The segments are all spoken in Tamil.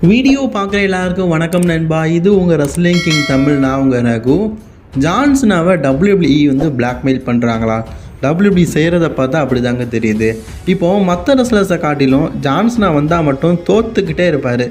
வீடியோ பார்க்குற எல்லாருக்கும் வணக்கம் நண்பா. இது உங்கள் ரஸ்லிங் கிங் தமிழ் நான் உங்கள் ரகு. ஜான்சனாவை டபிள்யூபிள்இ வந்து பிளாக்மெயில் பண்ணுறாங்களா டபிள்யூபி செய்கிறத பார்த்தா அப்படி தாங்க தெரியுது. இப்போது மற்ற ரெஸ்லர்ஸை காட்டிலும் ஜான்சனா வந்தால் மட்டும் தோத்துக்கிட்டே இருப்பார்.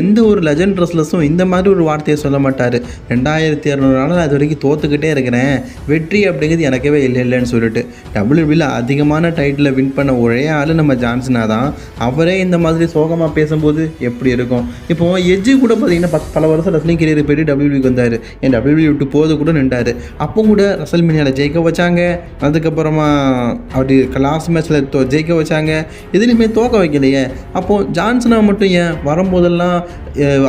எந்த ஒரு லெஜண்ட் ரெஸ்லர்ஸும் இந்த மாதிரி ஒரு வார்த்தையை சொல்ல மாட்டார். ரெண்டாயிரத்தி இரநூறு நாள் அது வரைக்கும் தோத்துக்கிட்டே இருக்கிறேன். வெற்றி அப்படிங்கிறது எனக்கவே இல்லை இல்லைன்னு சொல்லிட்டு. டபிள்யூபியில் அதிகமான டைட்டில் வின் பண்ண ஒரே ஆள் நம்ம ஜான்சனா தான். அவரே இந்த மாதிரி சோகமாக பேசும்போது எப்படி இருக்கும்? இப்போ எஜ்ஜு கூட பார்த்தீங்கன்னா பத் பல வருஷம் ரெஸ்லிங் கரியர் போயிட்டு டபிள்யூபிக்கு வந்தார். என் டபிள்யூபி விட்டு போது கூட நின்றார். அப்போ கூட ரசல் மினியாவில் ஜெயிக்க வச்சாங்க. அதுக்கப்புறம் அப்படி லாஸ்ட் மேட்ச்சில் தோ ஜெயிக்க வச்சாங்க. எதுலேயுமே தோக்க வைக்கலையே. அப்போது ஜான்சனா மட்டும் ஏன் வரும்போதெல்லாம்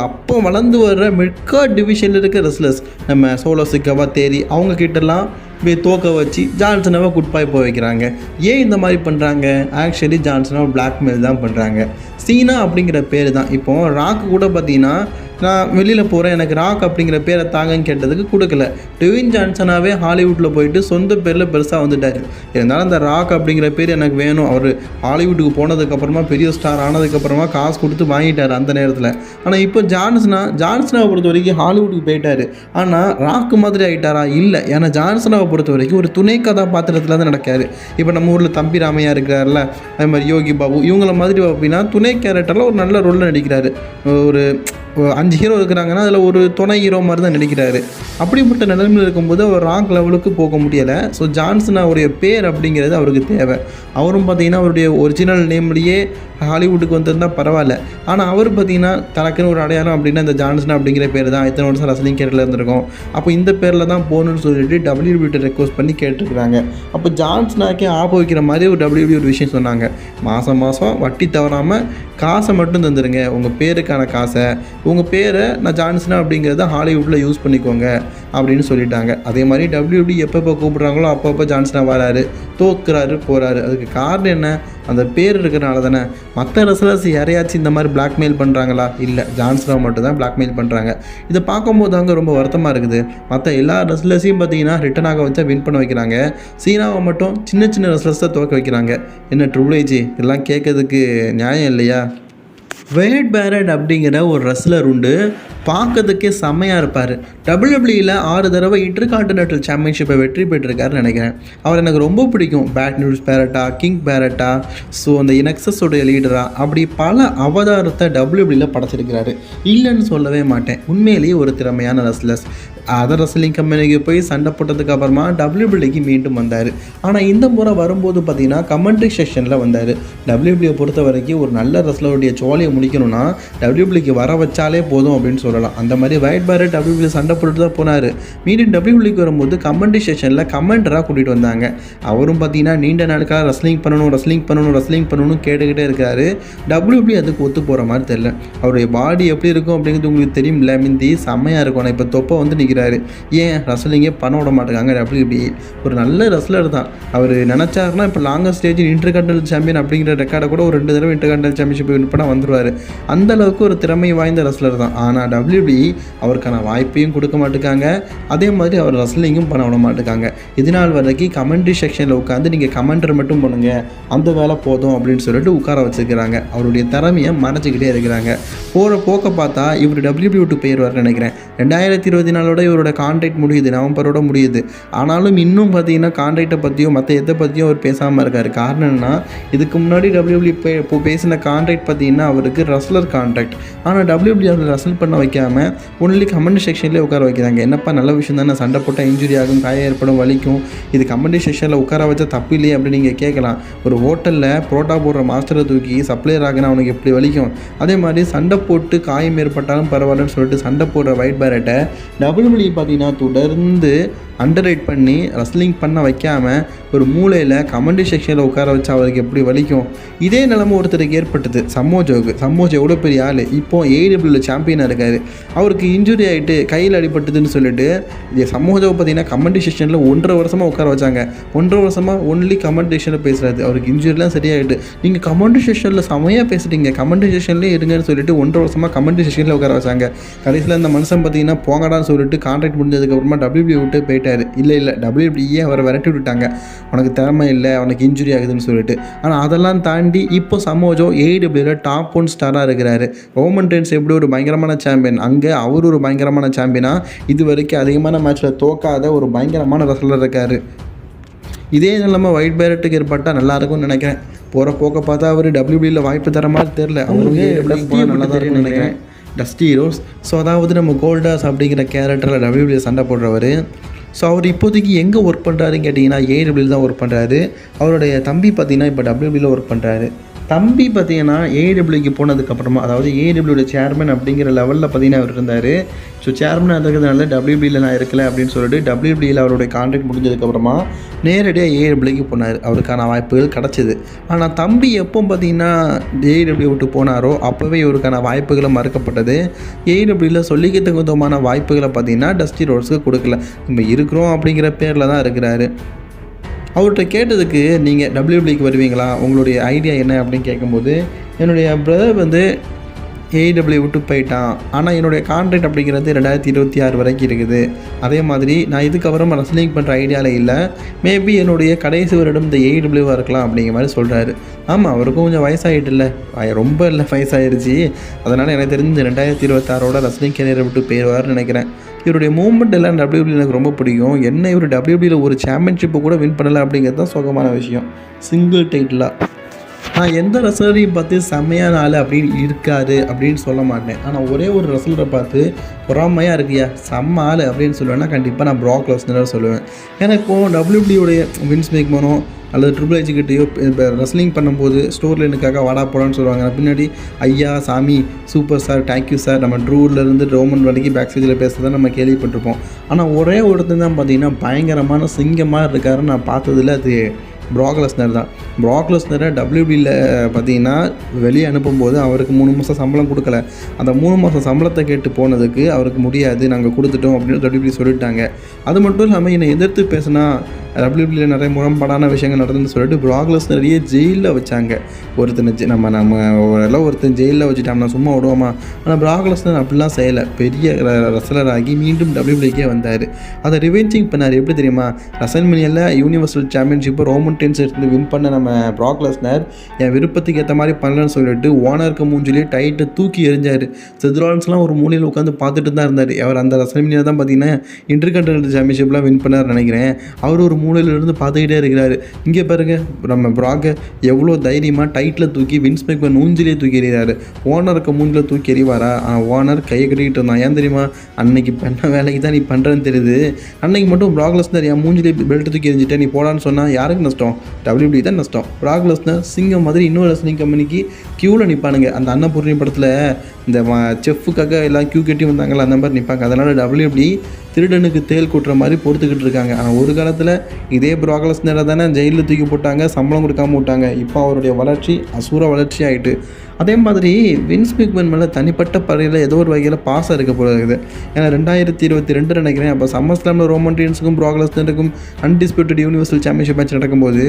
அப்போ வளர்ந்து வர்ற மிட்கா டிவிஷனில் இருக்க ரெஸ்லர்ஸ் நம்ம சோலோ சிக்கவா தேரி அவங்க கிட்டலாம் போய் தோக்க வச்சு ஜான்சனாவை குட் பாய் போய் வைக்கிறாங்க. ஏன் இந்த மாதிரி பண்ணுறாங்க ஆக்சுவலி ஜான்சனாவை பிளாக்மெயில் தான் பண்ணுறாங்க சீனா அப்படிங்கிற பேர் தான். இப்போ ராக்கு கூட பார்த்தீங்கன்னா நான் வெளியில் போகிறேன் எனக்கு ராக் அப்படிங்கிற பேரை தாங்கன்னு கேட்டதுக்கு கொடுக்கல. டிவின் ஜான்சனாவே ஹாலிவுட்டில் போயிட்டு சொந்த பேரில் பெருசாக வந்துட்டார். இருந்தாலும் அந்த ராக் அப்படிங்கிற பேர் எனக்கு வேணும். அவர் ஹாலிவுட்டுக்கு போனதுக்கப்புறமா பெரிய ஸ்டார் ஆனதுக்கப்புறமா காசு கொடுத்து வாங்கிட்டார் அந்த நேரத்தில். ஆனால் இப்போ ஜான்சனா ஜான்சனாவை பொறுத்த வரைக்கும் ஹாலிவுட்டுக்கு போயிட்டார். ஆனால் ராக்கு மாதிரி ஆகிட்டாரா இல்லை. ஏன்னா ஜான்சனாவை பொறுத்த வரைக்கும் ஒரு துணை கதாபாத்திரத்தில் தான் நடக்காரு. இப்போ நம்ம ஊரில் தம்பி ராமையா இருக்கிறார்ல அதே மாதிரி யோகி பாபு இவங்கள மாதிரி அப்படின்னா துணை கேரக்டரில் ஒரு நல்ல ரோலில் நடிக்கிறாரு. ஒரு அஞ்சு ஹீரோ இருக்கிறாங்கன்னா அதில் ஒரு துணை ஹீரோ மாதிரி தான் நடிக்கிறாரு. அப்படிப்பட்ட நிலைமையில் இருக்கும்போது அவர் ராங்க் லெவலுக்கு போக முடியலை. ஸோ ஜான்சனாவுடைய பேர் அப்படிங்கிறது அவருக்கு தேவை. அவரும் பார்த்தீங்கன்னா அவருடைய ஒரிஜினல் நேம்லேயே ஹாலிவுட்டுக்கு வந்திருந்தால் பரவாயில்ல. ஆனால் அவர் பார்த்தீங்கன்னா தனக்குன்னு ஒரு அடையாளம் அப்படின்னா இந்த ஜான்சன் அப்படிங்கிற பேர் தான். இத்தனை வருஷம் ரசலிங் கேரில் இருந்திருக்கும். அப்போ இந்த பேரில் தான் போகணும்னு சொல்லிட்டு டபிள்யூபிட்ட ரெக்வஸ்ட் பண்ணி கேட்டிருக்கிறாங்க. அப்போ ஜான்சனாக்கே ஆப்ப வைக்கிற மாதிரி ஒரு டபிள்யூபி ஒரு விஷயம் சொன்னாங்க. மாதம் மாதம் வட்டி தவறாமல் காசை மட்டும் தந்துடுங்க உங்கள் பேருக்கான காசை உங்கள் பேரை நான் ஜான்சனா அப்படிங்கிறத ஹாலிவுட்டில் யூஸ் பண்ணிக்கோங்க அப்படின்னு சொல்லிட்டாங்க. அதே மாதிரி டபிள்யூபி எப்பப்போ கூப்பிட்றாங்களோ அப்பப்போ ஜான்சனா வராரு தோக்குறாரு போகிறாரு அதுக்கு காரணம் என்ன? அந்த பேர் இருக்கிறனால தானே. மற்ற ரெஸ்லர்ஸ் யாரையாச்சும் இந்த மாதிரி பிளாக்மெயில் பண்ணுறாங்களா இல்லை ஜான்சனா மட்டும் தான் பிளாக்மெயில் பண்ணுறாங்க இதை பார்க்கும்போது அங்கே ரொம்ப வருத்தமாக இருக்குது. மற்ற எல்லா ரெஸ்லர்ஸையும் பார்த்தீங்கன்னா ரிட்டன் ஆக வச்சா வின் பண்ண வைக்கிறாங்க. சீனாவை மட்டும் சின்ன சின்ன ரெஸ்லர்ஸை துவக்க வைக்கிறாங்க. என்ன ட்ரிபிள் ஏஜி இதெல்லாம் கேட்கறதுக்கு நியாயம் இல்லையா? வேட் பேரட் அப்படிங்கிற ஒரு ரெஸ்லர் உண்டு. பார்க்கறதுக்கே செம்மையாக இருப்பார். டபிள்யூபிள்யூவில் ஆறு தடவை இன்டர்கான்டினென்டல் சாம்பியன்ஷிப்பை வெற்றி பெற்றிருக்காருன்னு நினைக்கிறேன். அவர் எனக்கு ரொம்ப பிடிக்கும். Bad news Barrett king Barrett so அந்த இனக்ஸஸோடைய லீடராக அப்படி பல அவதாரத்தை டபிள்யூபிள்யூவில் படைச்சிருக்கிறாரு. இல்லைன்னு சொல்லவே மாட்டேன். உண்மையிலேயே ஒரு திறமையான ரெஸ்லர்ஸ் அதர் ரெஸ்லிங் கம்பெனிக்கு போய் சண்டை போட்டதுக்கு அப்புறமா டபிள்யூபிள்யூக்கு மீண்டும் வந்தார். ஆனால் இந்த முறை வரும்போது பார்த்தீங்கன்னா கமெண்ட்ரி செஷனில் வந்தார். டபிள்யூபிள்யூ பொறுத்த வரைக்கும் ஒரு நல்ல ரெஸ்லருடைய ஜோலியை முடிக்கணும்னா டபிள்யூபிள்யூக்கு வர வச்சாலே போதும் அப்படின்னு சொல்லலாம். அந்த மாதிரி வயட் பாரட் டபிள்யூபிள்யூ சண்டை போட்டு தான் போனார். மீண்டும் டபிள்யூபிள்யூக்கு வரும்போது கமெண்ட் செஷனில் கமெண்டராக கூட்டிகிட்டு வந்தாங்க. அவரும் பார்த்தீங்கன்னா நீண்ட நாளுக்காக ரஸ்லிங் பண்ணணும் ரஸ்லிங் பண்ணணும் ரஸ்லிங் பண்ணணும் கேட்டுக்கிட்டே இருக்காரு. டபிள்யூபிள்யூ அதுக்கு ஒத்து போகிற மாதிரி தெரியல. அவருடைய பாடி எப்படி இருக்கும் அப்படிங்கிறது உங்களுக்கு தெரியும்ல மிந்தி செம்மையாக இருக்கும். ஆனால் இப்போ தொப்பை வந்து நிற்கிறாரு ஏன் ரசலிங்கே பண்ண விட மாட்டேங்காங்க டபிள்யூபி ஒரு நல்ல ரசலர் தான். அவர் நினச்சாருன்னா இப்போ longest stage intercontinental champion அப்படிங்கிற ரெக்கார்டை கூட ஒரு ரெண்டு தடவை இன்டர் கண்டல் சாம்பியன்ஷிப் வின் பண்ணால் வந்துடுவார் அந்த அளவுக்கு ஒரு திறமை வாய்ந்த ரசலர் தான். ஆனால் டபிள்யூபி அவருக்கான வாய்ப்பையும் கொடுக்க மாட்டேங்காங்க அதே மாதிரி அவர் ரஸ்லிங்கும் பண்ண விட மாட்டேங்காங்க இதனால் நாள் வரைக்கும் கமெண்ட்ரி செக்ஷனில் உட்காந்து நீங்கள் கமெண்டர் மட்டும் பண்ணுங்க. அந்த வேலை போதும் அப்படின்னு சொல்லிட்டு உட்கார வச்சுருக்கிறாங்க. அவருடைய திறமையை மறைச்சிக்கிட்டே இருக்கிறாங்க. போகிற போக்க பார்த்தா இவர் டபிள்யூபி விட்டு போயிடுவார்னு நினைக்கிறேன். ரெண்டாயிரத்தி இருபத்தி நாலோட இவரோட கான்ட்ராக்ட் முடியுது நவம்பரோட முடியுது. ஆனாலும் இன்னும் பார்த்தீங்கன்னா கான்ட்ராக்டை பற்றியும் மற்ற எதை பற்றியும் அவர் பேசாமல் இருக்கார். காரணம் என்னன்னா இதுக்கு முன்னாடி டபிள்யூபிள்யூ இப்போ பேசின கான்ட்ராக்ட் பார்த்தீங்கன்னா அவருக்கு ரஸ்லர் கான்ட்ராக்ட் ஆனால் டபிள்யூபிள்யூ அவர் ரசல் பண்ண வைக்க வைக்காமல் ஒன்லி கமெண்ட் செக்ஷன்லேயே உட்கார வைக்கிறாங்க. என்னப்பா நல்ல விஷயம் தானே சண்டை போட்டால் இன்ஜுரி ஆகும் காயம் ஏற்படும் வலிக்கும். இது கமெண்ட் செக்ஷனில் உட்கார வச்சா தப்பு இல்லையே அப்படின்னு நீங்கள் கேட்கலாம். ஒரு ஹோட்டலில் புரோட்டா போடுற மாஸ்டரை தூக்கி சப்ளையர் ஆகினா அவனுக்கு எப்படி வலிக்கும்? அதே மாதிரி சண்டை போட்டு காயம் ஏற்பட்டாலும் பரவாயில்லன்னு சொல்லிட்டு சண்டை போடுற வைட் பேரட்டை டபுள் டபிள்யூபிள்யூ பார்த்தீங்கன்னா தொடர்ந்து அண்டர் பண்ணி ரஸ்லிங் பண்ண வைக்காமல் ஒரு மூலையில் கமெண்ட் செக்ஷனில் உட்கார வச்சு அவருக்கு எப்படி வலிக்கும்? இதே நிலமை ஒருத்தருக்கு ஏற்பட்டது. சம்மோஜோவுக்கு. சம்மோஜோ எவ்வளோ பெரிய ஆள். இப்போ ஏடபிள்யூ சாம்பியனாக இருக்கார். அவருக்கு இன்ஜுரி ஆகிட்டு கையில் அடிபட்டதுன்னு சொல்லிட்டு இது பார்த்தீங்கன்னா கமெண்ட் செஷனில் ஒன்றரை வருஷமாக உட்கார வச்சாங்க. ஒன்றரை வருஷமாக ஒன்லி கமெண்ட் செக்ஷனில் பேசுகிறாரு அவருக்கு இன்ஜுரிலாம் சரியாயிட்டு. நீங்கள் கமெண்ட் செஷனில் செமையாக பேசுகிறீங்க கமெண்ட் செஷன்லேயே இருங்கன்னு சொல்லிட்டு ஒன்றரை வருஷமாக கமெண்ட் செஷனில் உட்கார வச்சாங்க. கடைசியில் இந்த மனுஷன் பார்த்தீங்கன்னா போங்கடான்னு சொல்லிட்டு கான்ட்ராக்ட் முடிஞ்சதுக்கப்புறமா டபிள்யூபி விட்டு போயிட்டார். இல்லை இல்லை டபிள்யூபிஏ அவரை விரட்டி விட்டுட்டாங்க. உனக்கு திறமை இல்லை உனக்கு இன்ஜுரி ஆகுதுன்னு சொல்லிட்டு. ஆனால் அதெல்லாம் தாண்டி இப்போ சமோஜோ ஏடபிள்யூவில் டாப் ஒன் ஸ்டாராக இருக்கிறாரு. ரோமன் டென்ஸ் எப்படி ஒரு பயங்கரமான சாம்பியன் அங்கே அவர் ஒரு பயங்கரமான சாம்பியனா இது வரைக்கும் அதிகமான மேட்ச்சில் தோக்காத ஒரு பயங்கரமான ரசலர் இருக்கார். இதே நிலைமை ஒயிட் பேரட்டுக்கு ஏற்பட்டால் நல்லா இருக்கும்னு நினைக்கிறேன். போகிற போக்க பார்த்தா அவர் டபிள்யூபியில் வாய்ப்பு தர மாதிரி தெரில அவருக்கு போனால் நல்லா தான் இருக்கும்னு நினைக்கிறேன். டஸ்டி ஹீரோஸ் ஸோ அதாவது நம்ம கோல்டாஸ் அப்படிங்கிற கேரக்டரில் டபிள்யூபியில் சண்டை போடுறவர். ஸோ அவர் இப்போதைக்கு எங்கே ஒர்க் பண்ணுறாருன்னு கேட்டிங்கன்னா ஏடபிள்யூ தான் ஒர்க் பண்ணுறாரு அவருடைய தம்பி பார்த்தீங்கன்னா இப்போ டபிள்யூபியில் ஒர்க் பண்ணுறாரு தம்பி பார்த்தீங்கன்னா ஏடபிள்யூக்கு போனதுக்கப்புறமா அதாவது ஏடபிள்யூட சேர்மன் அப்படிங்கிற லெவலில் பார்த்தீங்கன்னா அவர் இருந்தார். ஸோ சேர்மனாக இருக்கிறதுனால டபிள்யூபியில் நான் இருக்கல அப்படின்னு சொல்லிட்டு டபிள்யூபியில் அவருடைய கான்ட்ராக்ட் முடிஞ்சதுக்கப்புறமா நேரடியாக ஏடபிள்யூக்கு போனார். அவருக்கான வாய்ப்புகள் கிடச்சிது. ஆனால் தம்பி எப்போ பார்த்தீங்கன்னா ஏடபிள்யூ விட்டு போனாரோ அப்போவே இவருக்கான வாய்ப்புகளை மறுக்கப்பட்டது. ஏடபிள்யூவில் சொல்லிக்கிறதுக்கு விதமான வாய்ப்புகளை பார்த்தீங்கன்னா டஸ்டி ரோட்ஸுக்கு கொடுக்கல. நம்ம இருக்கிறோம் அப்படிங்கிற பேரில் தான் இருக்கிறாரு. அவர்கிட்ட கேட்டதுக்கு நீங்கள் டபிள்யூபிள்யூக்கு வருவீங்களா? உங்களுடைய ஐடியா என்ன அப்படின்னு கேட்கும்போது என்னுடைய பிரதர் வந்து ஏடபிள்யூ விட்டு போயிட்டான். ஆனால் என்னுடைய கான்ட்ராக்ட் அப்படிங்கிறது ரெண்டாயிரத்தி இருபத்தி ஆறு வரைக்கும் இருக்குது. அதே மாதிரி நான் இதுக்கப்புறம் ரெஸ்லிங் பண்ணுற ஐடியாவில் இல்லை. மேபி என்னுடைய கடைசி வருடம் இந்த ஏடபிள்யூவாக இருக்கலாம் அப்படிங்கிற மாதிரி சொல்கிறாரு ஆமாம் அவருக்கும் கொஞ்சம் வயசாகிட்டுல்ல ரொம்ப இல்லை வயசாகிடுச்சு அதனால் எனக்கு தெரிஞ்சு ரெண்டாயிரத்தி இருபத்தாறோட ரஜினி கேரியரை விட்டு போயிடுவார்னு நினைக்கிறேன். இவருடைய மூவ்மெண்ட் எல்லாம் டபிள்யூபிள்யூ எனக்கு ரொம்ப பிடிக்கும். என்ன இவர் டபிள்யூபிள்யூவில் ஒரு சாம்பியன்ஷிப்பை கூட வின் பண்ணலை அப்படிங்கிறது தான் சுகமான விஷயம். சிங்கிள் டைட்டிலாக நான் எந்த ரசலரையும் பார்த்து செம்மையான ஆள் அப்படின்னு இருக்காரு அப்படின்னு சொல்ல மாட்டேன். ஆனால் ஒரே ஒரு ரசலரை பார்த்து பொறாமையாக இருக்கியா? செம்ம ஆள் அப்படின்னு சொல்லுவேன்னா கண்டிப்பாக நான் ப்ராக் லெஸ்னர் சொல்லுவேன். எனக்கும் டபிள்யூபிள்யூடைய வின்ஸ் மேக்மனோ அல்லது ட்ரிபிள் ஹெச்கிட்டையோ இப்போ ரெஸ்லிங் பண்ணும்போது ஸ்டோர் லைனுக்காக வாடா போடான்னு சொல்லுவாங்க. பின்னாடி ஐயா சாமி சூப்பர் சார் தேங்க்யூ சார் நம்ம ட்ரூர்லேருந்து ரோமன் வரைக்கும் பேக் ஸ்டேஜில் பேசுகிறத நம்ம கேள்விப்பட்டிருப்போம். ஆனால் ஒரே ஒருத்தன் தான் பார்த்தீங்கன்னா பயங்கரமான சிங்கமாக இருக்காருன்னு நான் பார்த்ததில் அது ப்ராக்லஸ்னர் தான். ப்ராக்லஸ்னரை டபிள்யூபியில் பார்த்தீங்கன்னா வெளியே அனுப்பும்போது அவருக்கு மூணு மாதம் சம்பளம் கொடுக்கல. அந்த மூணு மாதம் சம்பளத்தை கேட்டு போனதுக்கு அவருக்கு முடியாது நாங்கள் கொடுத்துட்டோம் அப்படின்னு டபிள்யூபி சொல்லிட்டாங்க. அது மட்டும் இல்லாமல் என்னை எதிர்த்து பேசினா டபிள்யூபியில் நிறைய முரண்பாடான விஷயங்கள் நடந்துன்னு சொல்லிட்டு நிறைய ஜெயிலில் வச்சாங்க. ஒருத்தனை நம்ம நம்ம எல்லாம் ஒருத்தன் ஜெயிலில் வச்சுட்டோம்னா சும்மா விடுவோமா? ஆனால் ப்ராக்லஸ்னர் அப்படிலாம் செய்யலை. பெரிய ரசலர் ஆகி மீண்டும் டபிள்யூபிள்யூக்கே வந்தார். அதை ரிவெஞ்சிங் பண்ணார். எப்படி தெரியுமா? ரசல்மனியில் யூனிவர்சல் சாம்பியன்ஷிப்பை ரோமன் டென்ஸ் எடுத்து வின் பண்ண நம்ம ப்ராக்லஸ்னர் என் விருப்பத்துக்கு ஏற்ற மாதிரி பண்ணலன்னு சொல்லிட்டு ஓனருக்கு மூஞ்சிலே டைட்டை தூக்கி எரிஞ்சார் செதுரான்ஸ்லாம் ஒரு மூலையில் உட்காந்து பார்த்துட்டு தான் இருந்தார். அவர் அந்த ரசல்மனியில் தான் பார்த்தீங்கன்னா இன்டர்கண்டினல் சாம்பியன்ஷிப்லாம் வின் பண்ணார் நினைக்கிறேன். அவர் ஒரு மூலையிலிருந்து பார்த்துக்கிட்டே இருக்கிறாரு. இங்கே பாருங்கள் நம்ம ப்ராக்கை எவ்வளோ தைரியமாக டைட்டில் தூக்கி வின்ஸ் மேக்மேன் மூஞ்சிலே தூக்கி எறிகிறாரு. ஓனருக்கு மூஞ்சில் தூக்கி எறிவாரா? ஆனால் ஓனர் கையை கட்டிக்கிட்டு இருந்தான். ஏன் தெரியுமா? அன்னைக்கு பண்ண வேலைக்கு தான் நீ பண்ணுறேன்னு தெரியுது. அன்னைக்கு மட்டும் ப்ராக்லஸ்னர் என் மூஞ்சிலே பெல்ட் தூக்கி எரிஞ்சிட்டே நீ போடான்னு சொன்னால் யாருக்கு நஷ்டம்? டபிள்யூபி தான் நஷ்டம். ப்ராக்லஸ்னர் சிங்கம் மாதிரி இன்னொரு ரெஸ்லிங் கம்பெனிக்கு க்யூவில் நிற்பானுங்க அந்த அன்னபூர்ணி படத்தில் இந்த செஃப்புக்காக எல்லாம் க்யூ கட்டி வந்தாங்கல்ல அந்த மாதிரி நிற்பாங்க அதனால் டபிள்யூபி திருடனுக்கு தேல் கூட்டுற மாதிரி பொறுத்துக்கிட்டு இருக்காங்க. ஆனால் ஒரு காலத்தில் இதே ப்ராக்லஸ்னரை தானே ஜெயிலில் தூக்கி போட்டாங்க சம்பளம் கொடுக்காம விட்டாங்க. இப்போ அவருடைய வளர்ச்சி அசூர வளர்ச்சி ஆயிட்டு அதே மாதிரி வின்ஸ் மிக்மன் மேலே தனிப்பட்ட பறையில் ஏதோ ஒரு வகையில் பாசம் இருக்க போல இருக்குது. ஏன்னா ரெண்டாயிரத்தி இருபத்தி ரெண்டு நினைக்கிறேன். அப்போ சம்மர் ஸ்லாமில் ரோமன் ரீன்ஸுக்கும் ப்ராக்லஸ்னருக்கும் அன்டிஸ்பியூட்டட் யூனிவர்சல் சாம்பியன்ஷிப் மேட்ச் நடக்கும்போது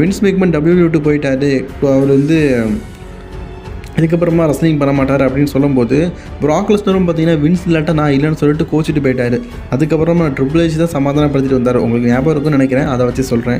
வின்ஸ் மிக்மன் டபிள்யூ விட்டு போயிட்டாரு. அவர் வந்து இதுக்கப்புறமா ரஸ்லிங் பண்ண மாட்டார் அப்படின்னு சொல்லும்போது ப்ராக்லஸ்னரும் பார்த்தீங்கன்னா வின்ஸ் இல்லாட்ட நான் இல்லைன்னு சொல்லிட்டு கோச்சிட்டு போயிட்டார். அதுக்கப்புறமா ட்ரிபிள் ஹெச் தான் சமாதானப்படுத்திட்டு வந்தார். உங்களுக்கு ஞாபகம் இருக்கும்னு நினைக்கிறேன். அதை வச்சு சொல்கிறேன்